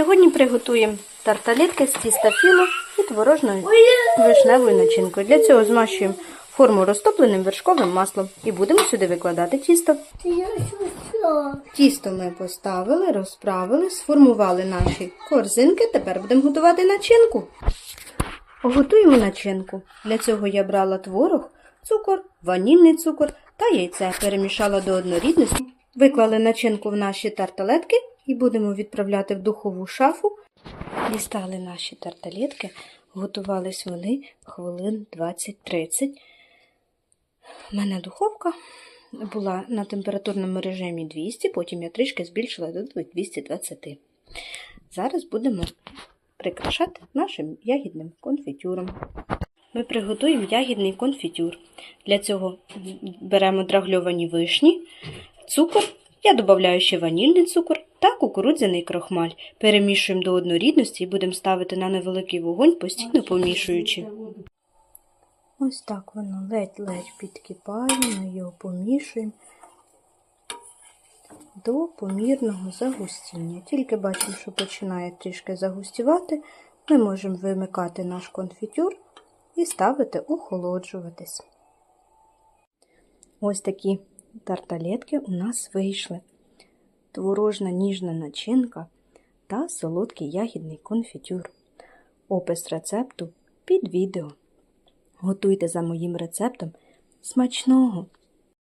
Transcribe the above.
Сьогодні приготуємо тарталетки з тіста філо і творожною вишневою начинкою. Для цього змащуємо форму розтопленим вершковим маслом і будемо сюди викладати тісто. Тісто ми поставили, розправили, сформували наші корзинки. Тепер будемо готувати начинку. Готуємо начинку. Для цього я брала творог, цукор, ванільний цукор та яйце. Перемішала до однорідності. Виклали начинку в наші тарталетки і будемо відправляти в духову шафу. Дістали наші тарталетки, готувались вони хвилин 20-30. У мене духовка була на температурному режимі 200, потім я трішки збільшила до 220. Зараз будемо прикрашати нашим ягідним конфітюром. Ми приготуємо ягідний конфітюр. Для цього беремо драгльовані вишні, цукор, я додаю ще ванільний цукор та кукурудзяний крохмаль. Перемішуємо до однорідності і будемо ставити на невеликий вогонь, постійно помішуючи. Ось так воно ледь-ледь підкипає, ми його помішуємо до помірного загустіння. Тільки бачимо, що починає трішки загустівати, ми можемо вимикати наш конфітюр і ставити охолоджуватись. Ось такі тарталетки у нас вийшли. Творожна ніжна начинка та солодкий ягідний конфітюр. Опис рецепту під відео. Готуйте за моїм рецептом смачного!